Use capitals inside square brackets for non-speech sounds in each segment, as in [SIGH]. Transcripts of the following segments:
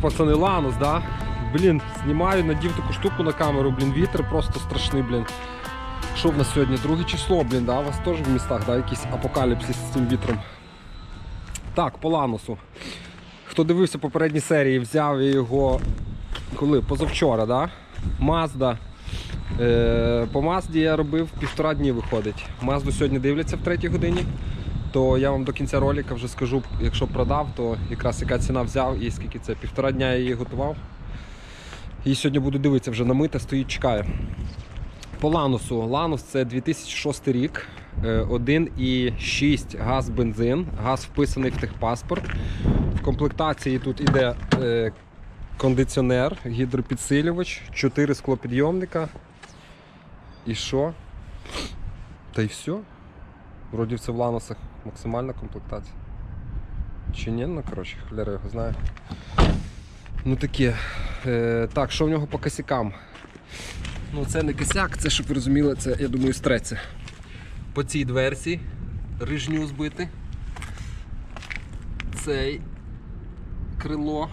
пацани, Ланус, да? Блін, знімаю, надів таку штуку на камеру, блін, вітер просто страшний, блін. Що в нас сьогодні? Друге число, блін, да? У вас теж в містах, да? Якийсь апокаліпсис з цим вітром. Так, по Ланусу. Хто дивився попередні серії, взяв його коли? Позавчора, да? Мазда. Е, по Мазді я робив півтора дні виходить. Мазду сьогодні дивляться в третій годині. То я вам до кінця ролика вже скажу, якщо продав, то якраз яка ціна взяв і скільки це. Півтора дня я її готував. І сьогодні буду дивитися вже намита, стоїть, чекає. По Ланусу. Ланус це 2006 рік. е, 1,6 газ бензин. Газ вписаний в техпаспорт. В комплектації тут іде е, кондиціонер, гідропідсилювач, 4 склопідйомника. І що? Та й все. Вроді в Ланусах максимальна комплектація. Чи ні? Ну коротше, хляра його знає. Ну таке. Е, так, що в нього по косякам? Ну це не косяк, це щоб ви розуміли, це, я думаю, стреці. По цій дверці рижню збити. Цей крило.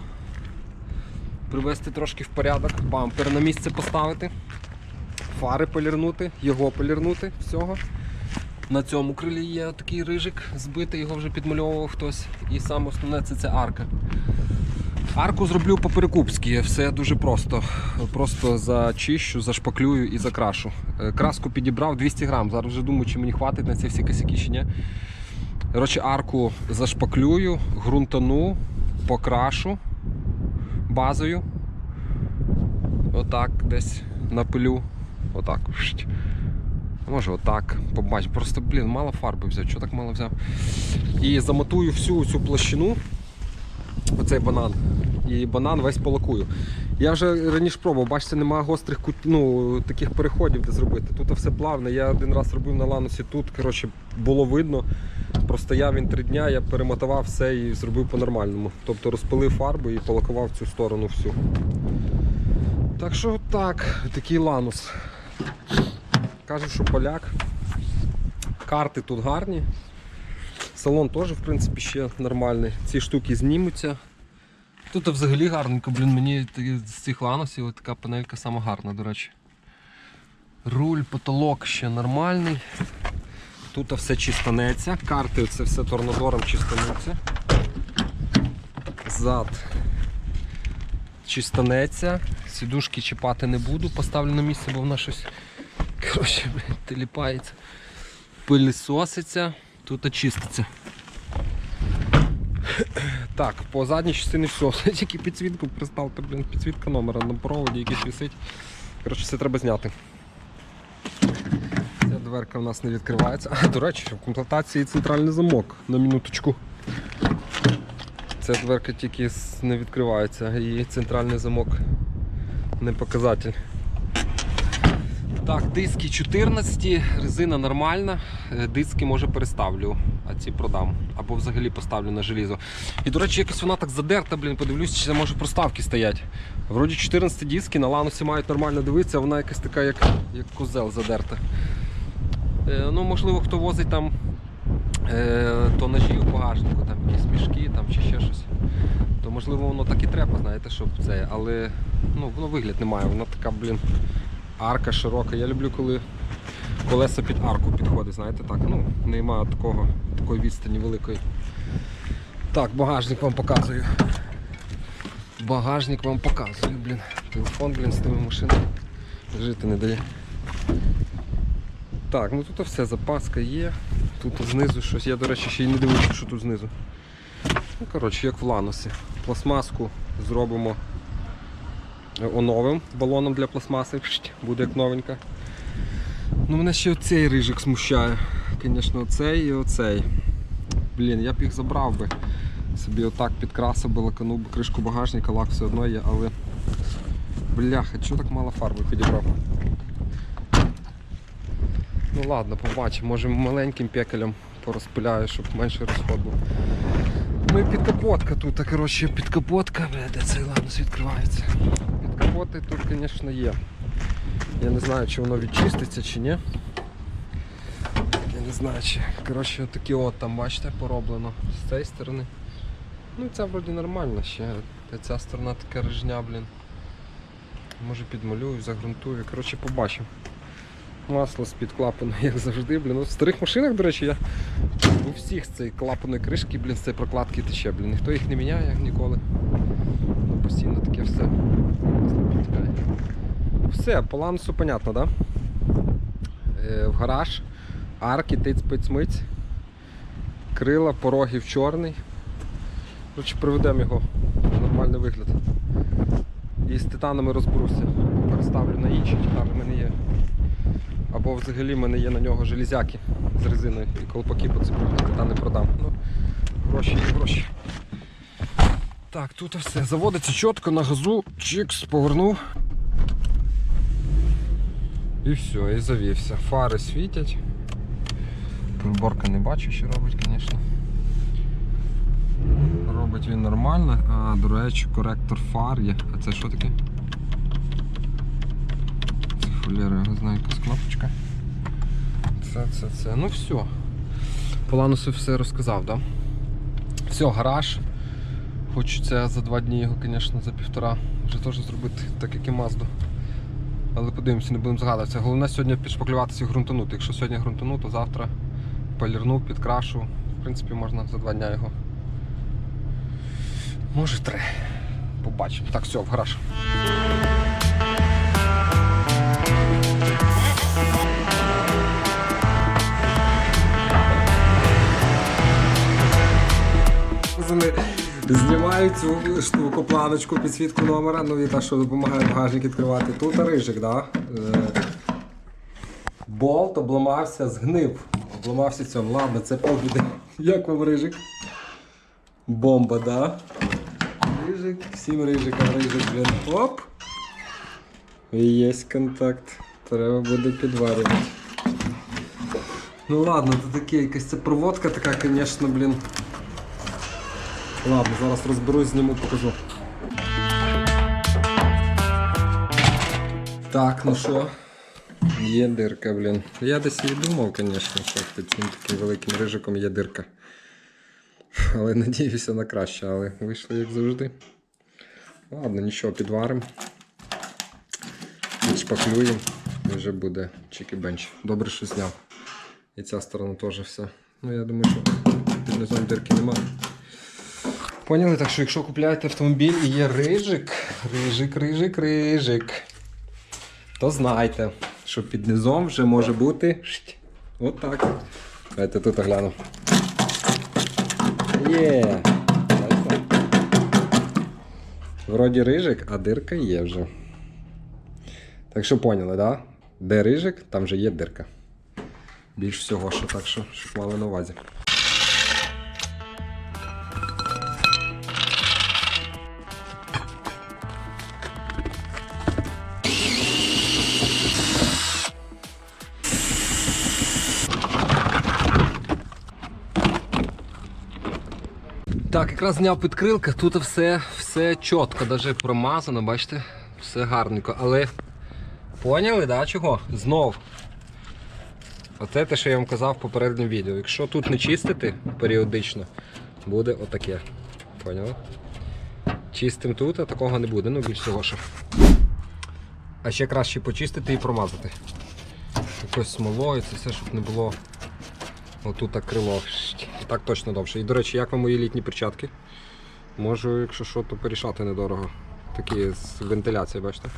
Привести трошки в порядок, бампер на місце поставити, фари полірнути, його полірнути всього. На цьому крилі є такий рижик збитий, його вже підмальовував хтось. І саме основне це ця арка. Арку зроблю по-перекупськи, все дуже просто. Просто зачищу, зашпаклюю і закрашу. Е, Краску підібрав 200 грам. Зараз вже думаю, чи мені хватить на ці всі косяки чи ні. Коротше, арку зашпаклюю, ґрунтану, покрашу базою. Отак десь напилю. Отак. Може отак. Побач. Просто, блін, мало фарби взяв. Чого так мало взяв? І замотую всю цю площину. Оцей банан. І банан весь полакую. Я вже раніше пробував, бачите, немає гострих кут... ну, таких переходів, де зробити. Тут все плавне. Я один раз робив на ланусі тут, коротше, було видно. Простояв він три дня, я перемотував все і зробив по-нормальному. Тобто розпилив фарбу і полакував цю сторону всю. Так що так, такий ланус. Кажуть, що поляк. Карти тут гарні. Салон теж, в принципі, ще нормальний. Ці штуки знімуться. Тут взагалі гарненько, блін, мені з цих ланосів така панелька сама гарна, до речі. Руль, потолок ще нормальний. Тут все чистонеться. Карти це все торнадором чистонеться. Зад чистонеться. Сідушки чіпати не буду, поставлю на місце, бо вона щось коротше, теліпається. Пилісоситься, тут очиститься. Так, по задній частині все. Тільки [LAUGHS] підсвітку приставте, блін, підсвітка номера на проводі якийсь висить. Коротше, все треба зняти. Ця дверка у нас не відкривається. А, до речі, в комплектації центральний замок на минуточку. Ця дверка тільки не відкривається і центральний замок не показатель. Так, диски 14, резина нормальна, е, диски може переставлю, а ці продам. Або взагалі поставлю на желізо. І, до речі, якось вона так задерта, блін, подивлюсь, чи це може проставки стоять. Вроді 14 диски, на ланусі мають нормально дивитися, а вона якась така, як, як козел задерта. Е, ну, можливо, хто возить там е, то ножі в багажнику, там якісь мішки там, чи ще щось. То можливо воно так і треба, знаєте, щоб це. Але ну, воно вигляд не має, вона така, блін, арка широка. Я люблю, коли колеса під арку підходить, знаєте, так. Ну, немає такого, такої відстані великої. Так, багажник вам показую. Багажник вам показую, блін. Телефон, блін, з тими машинами. Жити не дає. Так, ну тут все, запаска є. Тут знизу щось. Я, до речі, ще й не дивився, що тут знизу. Ну, коротше, як в ланосі. Пластмаску зробимо оновим балоном для пластмаси. Буде як новенька. Ну, мене ще оцей рижик смущає. Звісно, оцей і оцей. Блін, я б їх забрав би. Собі отак підкрасив би, лаканув би кришку багажника, лак все одно є, але. Бляха, чого так мало фарби підібрав? Ну ладно, побачимо. Може маленьким пекелем порозпиляю, щоб менше розход був. Ну підкапотка тут, коротше, підкапотка, бля, де цей ланус відкривається. Підкапоти тут, звісно, є. Я не знаю, чи воно відчиститься чи ні. Я не знаю, чи. Коротше, такі от там, бачите, пороблено з цієї сторони. Ну це вроді нормально ще. Та ця сторона така рижня, блін. Може підмалюю, загрунтую. Коротше, побачимо. Масло з-під клапану, [LAUGHS] як завжди, блін. Ну, в старих машинах, до речі, я у всіх з цієї клапаної кришки, блін, з цієї прокладки тече, блін. Ніхто їх не міняє ніколи. Постійно таке все. Масло. Все, по лансу понятно? Да? Е, в гараж, арки, тиць пиць миць крила, порогів чорний. Коротше, приведемо його в нормальний вигляд. І з титанами розберуся. Переставлю на інші титани в мене є. Або взагалі в мене є на нього железяки з резиною і колпаки поцеплю, титани продам. Ну, гроші гроші. Так, тут все. Заводиться чітко на газу, чикс, повернув. І все, і завівся. Фари світять. Приборка не бачу, що робить, звісно. Робить він нормально. А, до речі, коректор фар є. А це що таке? Це фулєра, я не знаю, якась кнопочка. Це, це, це. Ну все. По ланусу все розказав, так? Да? Все, гараж. Хочеться за два дні його, звісно, за півтора вже теж зробити, так як і Мазду. Але подивимося, не будемо згадуватися. Головне сьогодні підшпаклюватися і ґрунтанути. Якщо сьогодні ґрунтану, то завтра полірну, підкрашу. В принципі, можна за два дня його. Може три. Побачимо. Так, все, в гараж. Пацани, Знімаю цю штуку, планочку, підсвітку номера, ну і та, що допомагає багажник відкривати. Тут рижик, да? Е, Болт обламався, згнив. Обламався цьому. Ладно, це полбіди. Як вам рижик? Бомба, да? Рижик, всім рижикам рижик, блін. Оп! Є контакт. Треба буде підварювати. Ну ладно, це таке, якась ця проводка така, звісно, блін. Ладно, зараз розберусь, зніму, покажу. Так, ну що? Є дирка, блін. Я десь і думав, звісно, що під цим таким великим рижиком є дирка. Але надіюся на краще, але вийшло як завжди. Ладно, нічого, підваримо. Відшпаклюємо і вже буде чики-бенч. Добре, що зняв. І ця сторона теж все. Ну я думаю, що під низом дирки немає. Поняли, так що якщо купляєте автомобіль і є рижик, рижик, рижик, рижик, то знайте, що під низом вже може бути отак. Давайте тут огляну. Є. Вроді рижик, а дирка є вже. Так що поняли, да? Де рижик, там вже є дирка. Більш всього, що так що, щоб мали на увазі. Якраз зняв підкрилка, тут все, все чітко, навіть промазано, бачите, все гарненько. Але поняли, да, чого? Знов. Оце те, що я вам казав в попередньому відео. Якщо тут не чистити періодично, буде отаке. Поняли? Чистим тут, а такого не буде, ну більш всього що. А ще краще почистити і промазати. Якось смолою, це все, щоб не було Отут крило. Так точно довше. І до речі, як вам мої літні перчатки? Можу, якщо що, то порішати недорого. Такі з вентиляції, бачите?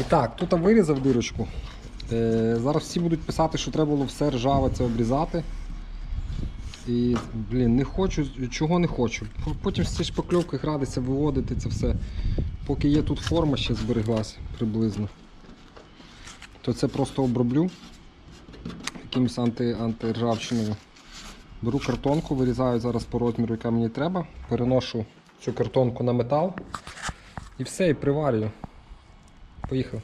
І так, тут вирізав дирочку. Е, зараз всі будуть писати, що треба було все ржаве це обрізати. І, блін, не хочу, чого не хочу. Потім з цієї шпакльовки гратися, виводити це все. Поки є тут форма ще збереглась приблизно, то це просто оброблю якимось анти, антиржавчиною. Беру картонку, вирізаю зараз по розміру, яка мені треба, переношу цю картонку на метал і все, і приварюю. Поїхав.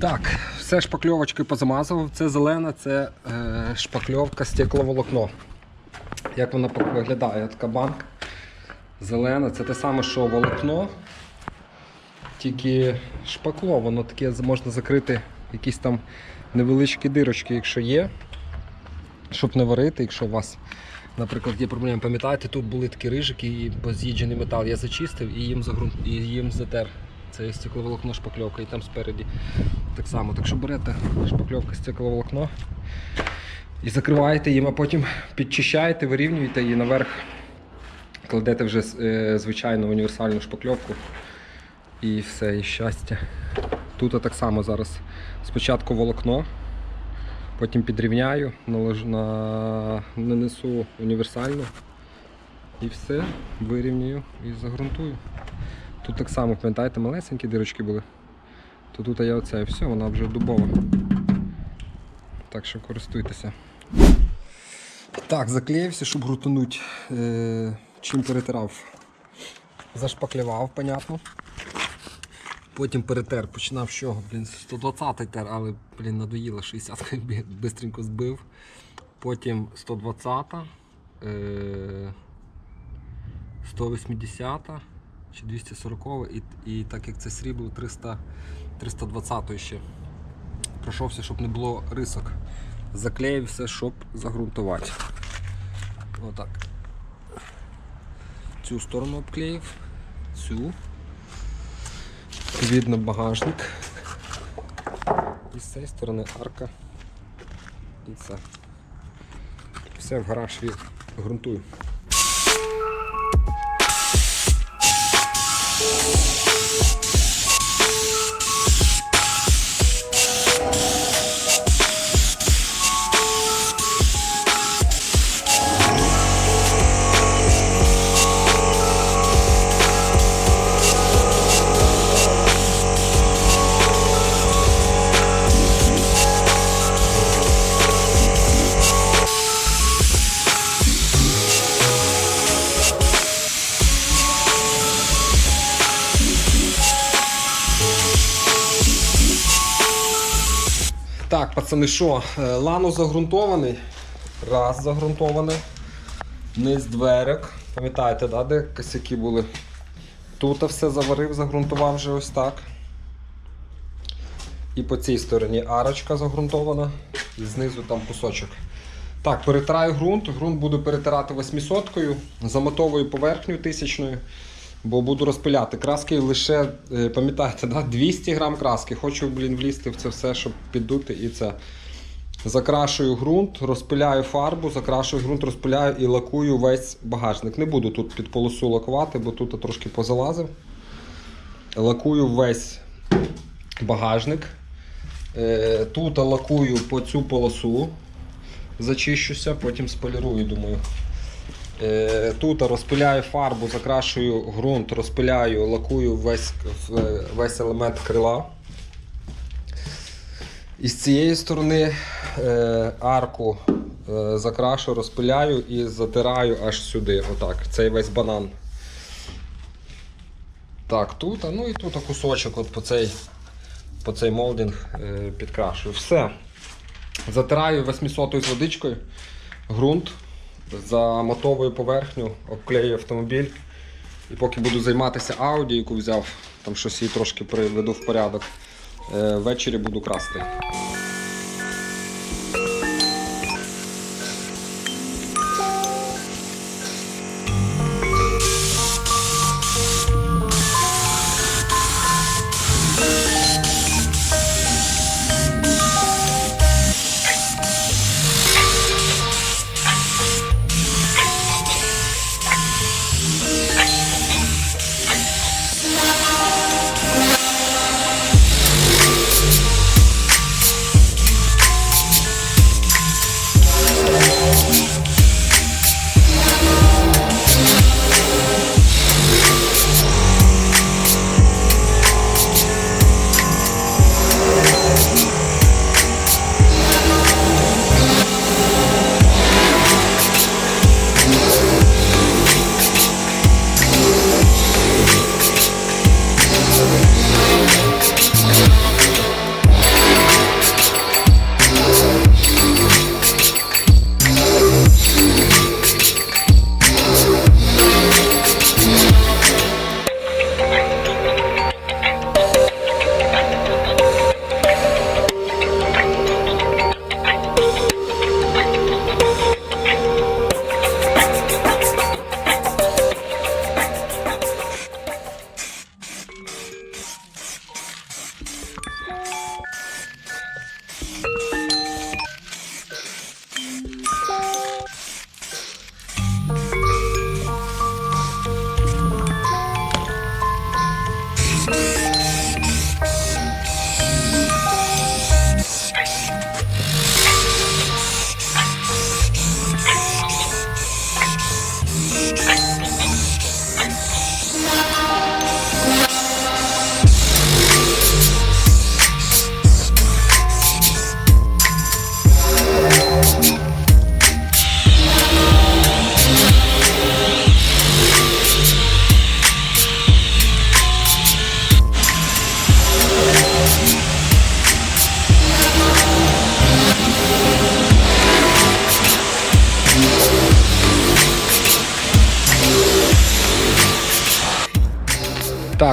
Так, все шпакльовочки позамазав. це зелена, це е, шпакльовка стекловолокно. Як вона виглядає така банка. Зелена, це те саме, що волокно. Тільки шпакло, воно таке можна закрити якісь там невеличкі дирочки, якщо є. Щоб не варити, якщо у вас, наприклад, є проблеми, пам'ятаєте, тут були такі рижики і поз'їджений метал. Я зачистив і їм загрун... і їм затер. Це стекловолокно шпакльовка і там спереді так само. Так що берете шпакльовка стекловолокно і закриваєте їм, а потім підчищаєте, вирівнюєте і наверх кладете вже е, звичайну універсальну шпакльовку. І все, і щастя. Тут так само зараз спочатку волокно, потім підрівняю, налож... на... нанесу універсальну і все, вирівнюю і загрунтую. Тут так само, пам'ятаєте, малесенькі дирочки були. То тут я оце і все, вона вже дубова. Так що користуйтеся. Так, заклеївся, щоб грутануть. Е, чим перетирав. Зашпаклював, понятно. Потім перетер, починав з чого, блін, 120 тер, але блін, надоїло 60 [LAUGHS] бистренько збив. Потім 120, е, 180 чи 240 і, і так як це срібло 300, 320 ще. Пройшовся, щоб не було рисок. Заклеївся, щоб загрунтувати. Отак. Цю сторону обклеїв, цю. Відповідно багажник. І з цієї сторони арка. І це. Все в гараж від пацани, що? е, Лану загрунтований. Раз загрунтований. Низ дверок. Пам'ятаєте, да, де косяки були? Тут все заварив, загрунтував вже ось так. І по цій стороні арочка загрунтована. І знизу там кусочок. Так, перетираю ґрунт. Ґрунт буду перетирати 800-кою, замотовою поверхнею тисячною, бо буду розпиляти. Краски лише, е, пам'ятаєте, да? 200 грам краски. Хочу блін, влізти в це все, щоб піддути і це. Закрашую ґрунт, розпиляю фарбу, закрашую ґрунт, розпиляю і лакую весь багажник. Не буду тут під полосу лакувати, бо тут трошки позалазив. Лакую весь багажник. Е, Тут лакую по цю полосу, зачищуся, потім сполірую, думаю. Е, Тут розпиляю фарбу, закрашую ґрунт, розпиляю, лакую весь, весь елемент крила. І з цієї сторони е, арку е, закрашу, розпиляю і затираю аж сюди. Отак, цей весь банан. Так, тут, а ну і тут кусочок от по цей, по цей молдинг підкрашую. Все. Затираю 800 з водичкою, ґрунт, замотовую поверхню, обклею автомобіль. І поки буду займатися Audi, яку взяв, там щось її трошки приведу в порядок. Е, Ввечері буду красти.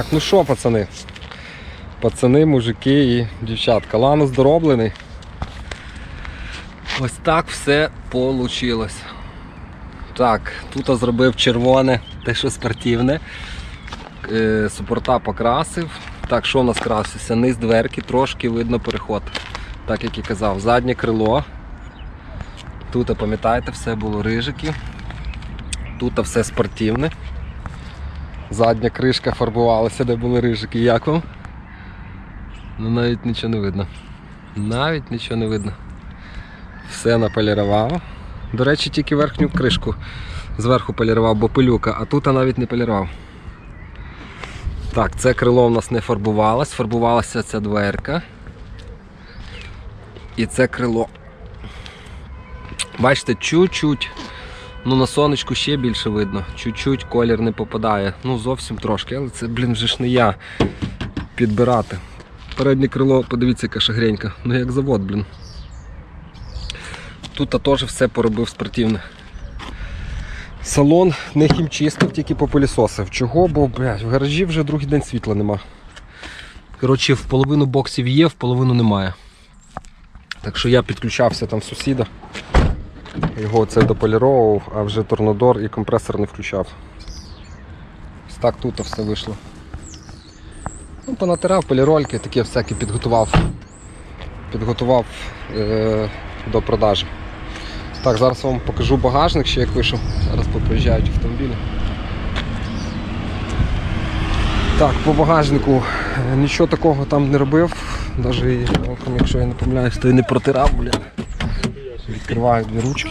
Так, ну що, пацани? Пацани, мужики і дівчатка. Ланус дороблений. Ось так все вийшло. Так, тут зробив червоне, те, що спортивне. Е, Супорта покрасив. Так, що в нас красився? Низ дверки, трошки видно переход. Так як і казав, заднє крило. Тут, пам'ятаєте, все було рижики. Тут все спортивне. Задня кришка фарбувалася, де були рижики. Як вам? Ну навіть нічого не видно. Навіть нічого не видно. Все наполірував. До речі, тільки верхню кришку зверху полірував, бо пилюка, а тут навіть не полірував. Так, це крило у нас не фарбувалось, фарбувалася ця дверка. І це крило. Бачите, чуть-чуть. Ну на сонечку ще більше видно. Чуть-чуть колір не попадає. Ну зовсім трошки, але це, блін, вже ж не я підбирати. Переднє крило, подивіться, яка шагренька. Ну як завод, блін. Тут теж все поробив спортивне. Салон не хімчистив, тільки попилісосив. Чого? Бо блядь, в гаражі вже другий день світла нема. Коротше, в половину боксів є, в половину немає. Так що я підключався там сусіда. Його це дополіровував, а вже торнадор і компресор не включав. Ось так тут все вийшло. Ну, понатирав полірольки, таке всяке підготував. Підготував е- до продажі. Так, зараз вам покажу багажник, ще як вийшов. Зараз поpriїжджають автомобілі. Так, по багажнику е, нічого такого там не робив. Навіть якщо я не помиляюсь, то і не протирав, бля. Відкриваю дві ручки.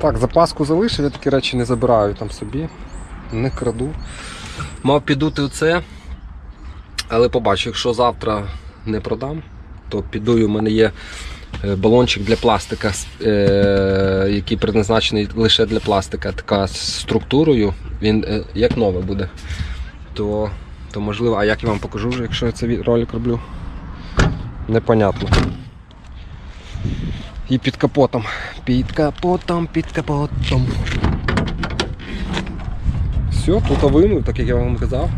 Так, запаску залишив, я такі речі не забираю там собі, не краду. Мав підути оце, але побачу, якщо завтра не продам, то піду, у мене є е, балончик для пластика, е, який предназначений лише для пластика, така з структурою, він е, як нове буде. То, то можливо, а як я вам покажу вже, якщо я цей ролик роблю? Непонятно. І під капотом. Під капотом, під капотом. Все, тут вимив, так як я вам казав.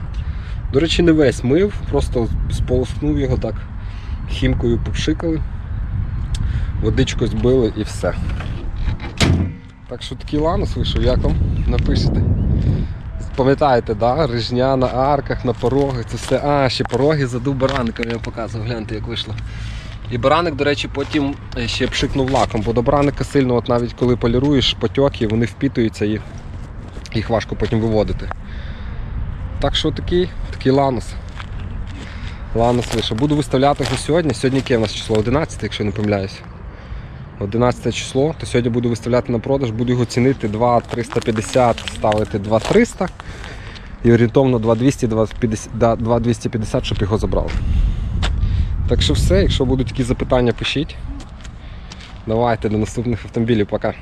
До речі, не весь мив, просто сполоснув його так, хімкою попшикали, водичку збили і все. Так що такий ланус вийшов, як вам напишете. Пам'ятаєте, да? Рижня на арках, на порогах, це все. А, ще пороги задув баранком, я показував, гляньте, як вийшло. І бараник, до речі, потім е, ще пшикнув лаком, бо до бараника сильно, от навіть коли поліруєш потьоки, вони впітуються і їх важко потім виводити. Так що такий, такий ланус. Ланус вийшов. Буду виставляти його сьогодні. Сьогодні яке у нас число? 11, якщо не помиляюсь. 11 число, то сьогодні буду виставляти на продаж, буду його цінити 2,350, ставити 2,300 і орієнтовно 2,200, 2,50, да, 2,250, щоб його забрали. Так що все, якщо будуть такі запитання, пишіть. Давайте до наступних автомобілів, пока.